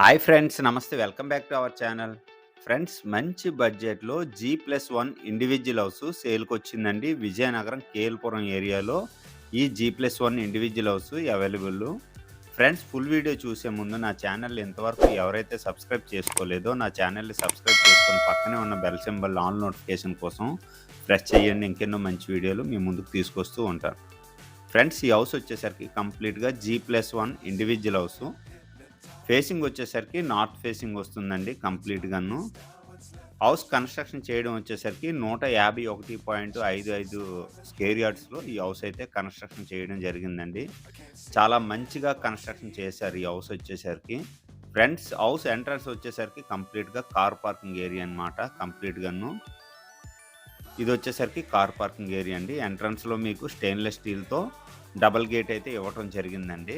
Hi friends నమస్తే. Welcome back to our channel. Friends మంచి బడ్జెట్లో G plus one individual house సేల్కి వచ్చిందండి విజయనగరం కేల్పురం ఏరియాలో. ఈ G plus one individual house available. Friends full video చూసే ముందు నా ఛానల్ ఇంతవరకు ఎవరైతే సబ్స్క్రైబ్ చేసుకోలేదో నా ఛానల్ని సబ్స్క్రైబ్ చేసుకొని పక్కనే ఉన్న బెల్ సింబల్ ఆన్ నోటిఫికేషన్ కోసం ప్రెస్ చేయండి. ఇంకెన్నో మంచి వీడియోలు మీ ముందుకు తీసుకొస్తూ ఉంటాను ఫ్రెండ్స్ ఈ హౌస్ వచ్చేసరికి కంప్లీట్గా G plus one individual house. Facing వచ్చేసరికి నార్త్ ఫేసింగ్ వస్తుందండి కంప్లీట్గాను హౌస్ కన్స్ట్రక్షన్ చేయడం వచ్చేసరికి నూట యాభై ఒకటి పాయింట్ ఐదు ఐదు స్కేర్ యార్డ్స్లో ఈ హౌస్ అయితే కన్స్ట్రక్షన్ చేయడం జరిగిందండి. చాలా మంచిగా కన్స్ట్రక్షన్ చేశారు ఈ హౌస్ వచ్చేసరికి. ఫ్రెండ్స్ హౌస్ ఎంట్రన్స్ వచ్చేసరికి కంప్లీట్గా కార్ పార్కింగ్ ఏరియా అనమాట కంప్లీట్గాను ఇది వచ్చేసరికి కార్ పార్కింగ్ ఏరియా అండి. ఎంట్రన్స్లో మీకు స్టెయిన్లెస్ స్టీల్తో డబల్ గేట్ అయితే ఇవ్వటం జరిగిందండి.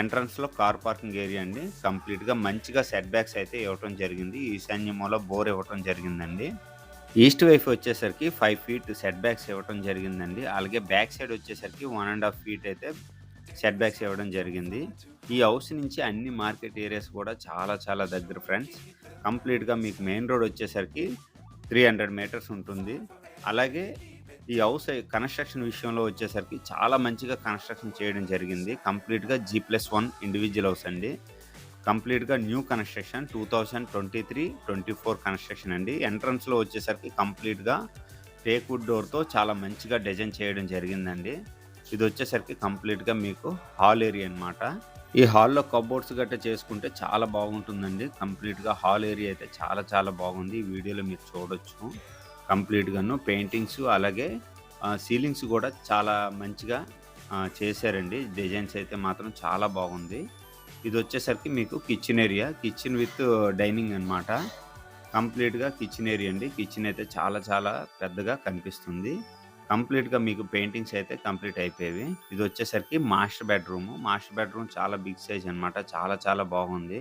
ఎంట్రన్స్లో కార్ పార్కింగ్ ఏరియా అండి. కంప్లీట్గా మంచిగా సెట్ బ్యాక్స్ అయితే ఇవ్వటం జరిగింది. ఈశాన్యమూల బోర్ ఇవ్వటం జరిగిందండి. ఈస్ట్ వైఫ్ వచ్చేసరికి ఫైవ్ ఫీట్ సెట్ బ్యాక్స్ ఇవ్వటం జరిగిందండి. అలాగే బ్యాక్ సైడ్ వచ్చేసరికి వన్ అండ్ హాఫ్ ఫీట్ అయితే సెట్ బ్యాక్స్ ఇవ్వడం జరిగింది. ఈ హౌస్ నుంచి అన్ని మార్కెట్ ఏరియాస్ కూడా చాలా చాలా దగ్గర ఫ్రెండ్స్. కంప్లీట్గా మీకు మెయిన్ రోడ్ వచ్చేసరికి త్రీ హండ్రెడ్ మీటర్స్ ఉంటుంది. అలాగే ఈ హౌస్ కన్స్ట్రక్షన్ విషయంలో వచ్చేసరికి చాలా మంచిగా కన్స్ట్రక్షన్ చేయడం జరిగింది. కంప్లీట్గా G plus one individual house అండి. కంప్లీట్గా new construction two thousand twenty three twenty four construction అండి. ఎంట్రన్స్లో వచ్చేసరికి కంప్లీట్గా టేక్వుడ్ డోర్తో చాలా మంచిగా డిజైన్ చేయడం జరిగిందండి. ఇది వచ్చేసరికి కంప్లీట్గా మీకు హాల్ ఏరియా అనమాట ఈ హాల్లో కబోర్డ్స్ గట్ట చేసుకుంటే చాలా బాగుంటుందండి. కంప్లీట్గా హాల్ ఏరియా అయితే చాలా చాలా బాగుంది. ఈ వీడియోలో మీరు చూడొచ్చు. కంప్లీట్గాను పెయింటింగ్స్ అలాగే సీలింగ్స్ కూడా చాలా మంచిగా చేశారండి. డిజైన్స్ అయితే మాత్రం చాలా బాగుంది. ఇది వచ్చేసరికి మీకు kitchen area. Kitchen with dining అనమాట కంప్లీట్గా కిచెన్ ఏరియా అండి. కిచెన్ అయితే చాలా చాలా పెద్దగా కనిపిస్తుంది. కంప్లీట్గా మీకు పెయింటింగ్స్ అయితే కంప్లీట్ అయిపోయేవి. ఇది వచ్చేసరికి మాస్టర్ బెడ్రూమ్. మాస్టర్ బెడ్రూమ్ చాలా బిగ్ సైజ్ అనమాట చాలా చాలా బాగుంది.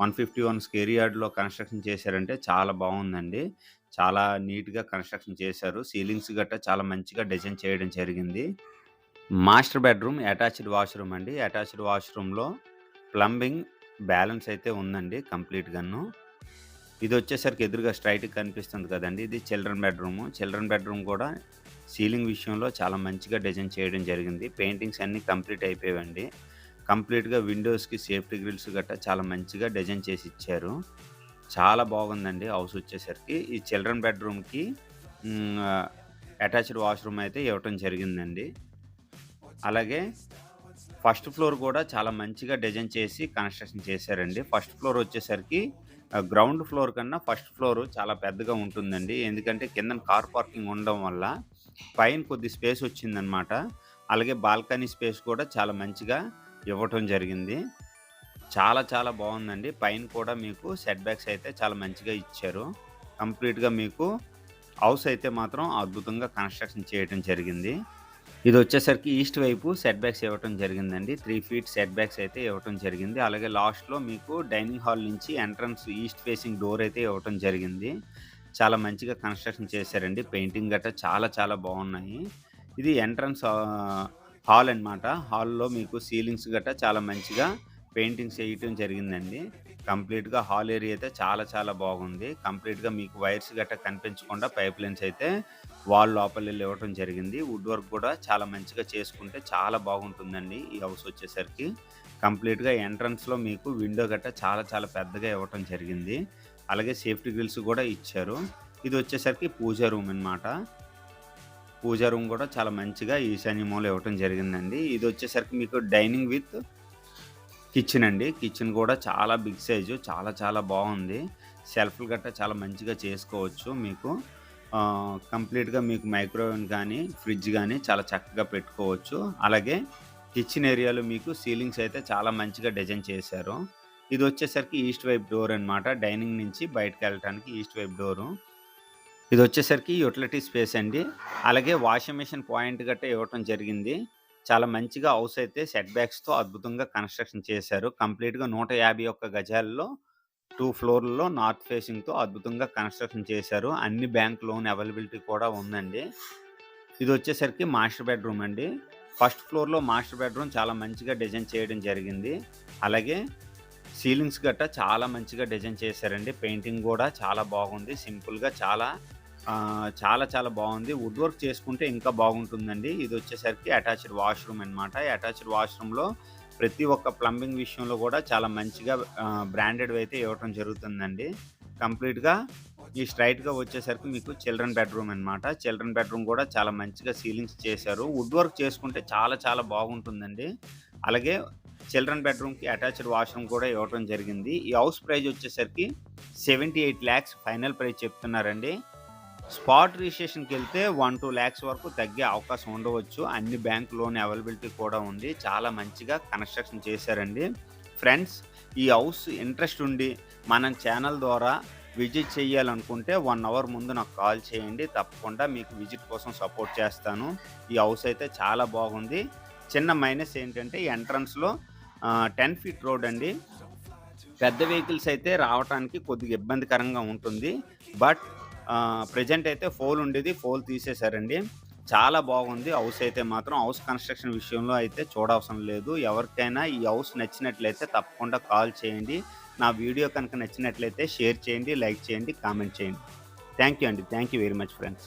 వన్ ఫిఫ్టీ వన్ స్కేర్ యార్డ్లో కన్స్ట్రక్షన్ చేశారంటే చాలా బాగుందండి. చాలా నీట్‌గా కన్‌స్ట్రక్షన్ చేశారు. సీలింగ్స్ గట్రా చాలా మంచిగా డిజైన్ చేయడం జరిగింది. మాస్టర్ బెడ్‌రూమ్ అటాచ్డ్ వాష్‌రూమ్ అండి. అటాచ్డ్ వాష్‌రూమ్‌లో ప్లంబింగ్ బ్యాలెన్స్ అయితే ఉందండి కంప్లీట్‌గాను. వచ్చేసరికి ఎదురుగా స్ట్రైట్‌గా కనిపిస్తుంది కదండి ఇది చిల్డ్రన్ బెడ్‌రూము. చిల్డ్రన్ బెడ్‌రూమ్ కూడా సీలింగ్ విషయంలో చాలా మంచిగా డిజైన్ చేయడం జరిగింది. పెయింటింగ్స్ అన్నీ కంప్లీట్ అయిపోయావండి. కంప్లీట్‌గా విండోస్‌కి సేఫ్టీ గ్రిల్స్ గట్రా చాలా మంచిగా డిజైన్ చేసి ఇచ్చారు. చాలా బాగుందండి హౌస్ వచ్చేసరికి. ఈ చిల్డ్రన్ బెడ్‌రూమ్‌కి అటాచ్డ్ వాష్‌రూమ్ అయితే ఇవ్వటం జరిగిందండి. అలాగే ఫస్ట్ ఫ్లోర్ కూడా చాలా మంచిగా డిజైన్ చేసి కన్‌స్ట్రక్షన్ చేశారండి. ఫస్ట్ ఫ్లోర్ వచ్చేసరికి గ్రౌండ్ ఫ్లోర్ కన్నా ఫస్ట్ ఫ్లోర్ చాలా పెద్దగా ఉంటుందండి. ఎందుకంటే కిందన కార్ పార్కింగ్ ఉండడం వల్ల పైన కొద్ది స్పేస్ వచ్చిందనమాట. అలాగే బాల్కనీ స్పేస్ కూడా చాలా మంచిగా ఇవ్వటం జరిగింది. చాలా చాలా బాగుందండి పైన కూడా మీకు సెట్ బ్యాక్స్ అయితే చాలా మంచిగా ఇచ్చారు. కంప్లీట్‌గా మీకు హౌస్ అయితే మాత్రం అద్భుతంగా కన్‌స్ట్రక్షన్ చేయటం జరిగింది. ఇది వచ్చేసరికి ఈస్ట్ వైపు సెట్ బ్యాక్స్ ఇవ్వటం జరిగిందండి. త్రీ ఫీట్ సెట్ బ్యాక్స్ అయితే ఇవ్వటం జరిగింది. అలాగే లాస్ట్‌లో మీకు డైనింగ్ హాల్ నుంచి ఎంట్రన్స్ ఈస్ట్ ఫేసింగ్ డోర్ అయితే ఇవ్వటం జరిగింది. చాలా మంచిగా కన్‌స్ట్రక్షన్ చేశారండి. పెయింటింగ్ గట్రా చాలా చాలా బాగున్నాయి. ఇది ఎంట్రన్స్ హాల్ అనమాట. హాల్‌లో మీకు సీలింగ్స్ గట్రా చాలా మంచిగా పెయింటింగ్స్ వేయటం జరిగిందండి. కంప్లీట్‌గా హాల్ ఏరియా అయితే చాలా చాలా బాగుంది. కంప్లీట్‌గా మీకు వైర్స్ గట్రా కనిపించకుండా పైప్ లైన్స్ అయితే వాల్ లోపల ఇవ్వటం జరిగింది. వుడ్ వర్క్ కూడా చాలా మంచిగా చేసుకుంటే చాలా బాగుంటుందండి ఈ హౌస్ వచ్చేసరికి. కంప్లీట్‌గా ఎంట్రన్స్‌లో మీకు విండో గట్ట చాలా చాలా పెద్దగా ఇవ్వటం జరిగింది. అలాగే సేఫ్టీ గ్రిల్స్ కూడా ఇచ్చారు. ఇది వచ్చేసరికి పూజా రూమ్ అనమాట. పూజా రూమ్ కూడా చాలా మంచిగా ఈశాన్య మూల ఇవ్వటం జరిగిందండి. ఇది వచ్చేసరికి మీకు డైనింగ్ విత్ కిచెన్ అండి. కిచెన్ కూడా చాలా బిగ్ సైజు. చాలా చాలా బాగుంది. సెల్ఫ్‌లు గట్టా చాలా మంచిగా చేసుకోవచ్చు మీకు. కంప్లీట్‌గా మీకు మైక్రోవేవ్ కానీ, ఫ్రిడ్జ్ కానీ చాలా చక్కగా పెట్టుకోవచ్చు. అలాగే కిచెన్ ఏరియాలో మీకు సీలింగ్స్ అయితే చాలా మంచిగా డిజైన్ చేశారు. ఇది వచ్చేసరికి ఈస్ట్ వైపు డోర్ అనమాట. డైనింగ్ నుంచి బయటకెళ్ళటానికి ఈస్ట్ వైపు డోరు. ఇది వచ్చేసరికి యుటిలిటీ స్పేస్ అండి. అలాగే వాషింగ్ మిషన్ పాయింట్ గట్టా ఇవ్వటం జరిగింది. చాలా మంచిగా హౌస్ అయితే సెట్ బ్యాక్స్‌తో అద్భుతంగా కన్‌స్ట్రక్షన్ చేశారు. కంప్లీట్‌గా 151 గజాల్లో టూ ఫ్లోర్‌లో నార్త్ ఫేసింగ్‌తో అద్భుతంగా కన్‌స్ట్రక్షన్ చేశారు. అన్ని బ్యాంక్ లోన్ అవైలబిలిటీ కూడా ఉందండి. ఇది వచ్చేసరికి మాస్టర్ బెడ్‌రూమ్ అండి. ఫస్ట్ ఫ్లోర్‌లో మాస్టర్ బెడ్‌రూమ్ చాలా మంచిగా డిజైన్ చేయడం జరిగింది. అలాగే సీలింగ్స్ గట్టా చాలా మంచిగా డిజైన్ చేశారండి. పెయింటింగ్ కూడా చాలా బాగుంది. సింపుల్‌గా చాలా చాలా చాలా బాగుంది. వుడ్ వర్క్ చేసుకుంటే ఇంకా బాగుంటుందండి. ఇది వచ్చేసరికి అటాచ్డ్ వాష్‌రూమ్ అనమాట. అటాచ్డ్ వాష్‌రూమ్‌లో ప్రతి ఒక్క ప్లంబింగ్ విషయంలో కూడా చాలా మంచిగా బ్రాండెడ్ అయితే ఇవ్వటం జరుగుతుందండి. కంప్లీట్‌గా ఈ స్ట్రైట్గా వచ్చేసరికి మీకు చిల్డ్రన్ బెడ్‌రూమ్ అనమాట. చిల్డ్రన్ బెడ్‌రూమ్ కూడా చాలా మంచిగా సీలింగ్స్ చేశారు. వుడ్ వర్క్ చేసుకుంటే చాలా చాలా బాగుంటుందండి. అలాగే చిల్డ్రన్ బెడ్‌రూమ్‌కి అటాచ్డ్ వాష్‌రూమ్ కూడా ఇవ్వటం జరిగింది. ఈ హౌస్ ప్రైస్ వచ్చేసరికి 78,00,000 ఫైనల్ ప్రైస్ చెప్తున్నారండి. స్పాట్ రిసెషన్కి వెళ్తే వన్ టూ ల్యాక్స్ వరకు తగ్గే అవకాశం ఉండవచ్చు. అన్ని బ్యాంక్ లోన్ అవైలబిలిటీ కూడా ఉంది. చాలా మంచిగా కన్‌స్ట్రక్షన్ చేశారండి. ఫ్రెండ్స్ ఈ హౌస్ ఇంట్రెస్ట్ ఉండి మనం ఛానల్ ద్వారా విజిట్ చేయాలనుకుంటే వన్ అవర్ ముందు నాకు కాల్ చేయండి. తప్పకుండా మీకు విజిట్ కోసం సపోర్ట్ చేస్తాను. ఈ హౌస్ అయితే చాలా బాగుంది. చిన్న మైనస్ ఏంటంటే ఎంట్రన్స్‌లో టెన్ ఫీట్ రోడ్ అండి. పెద్ద వెహికల్స్ అయితే రావటానికి కొద్దిగా ఇబ్బందికరంగా ఉంటుంది. బట్ ప్రెజెంట్ అయితే ఫోల్ ఉండేది. ఫోల్ తీసేశారండి. చాలా బాగుంది. హౌస్ అయితే మాత్రం హౌస్ కన్‌స్ట్రక్షన్ విషయంలో అయితే చూడవసరం లేదు. ఎవరికైనా ఈ హౌస్ నచ్చినట్లయితే తప్పకుండా కాల్ చేయండి. నా వీడియో కనుక నచ్చినట్లయితే షేర్ చేయండి, లైక్ చేయండి, కామెంట్ చేయండి. థ్యాంక్ యూ అండి. Thank you very much friends.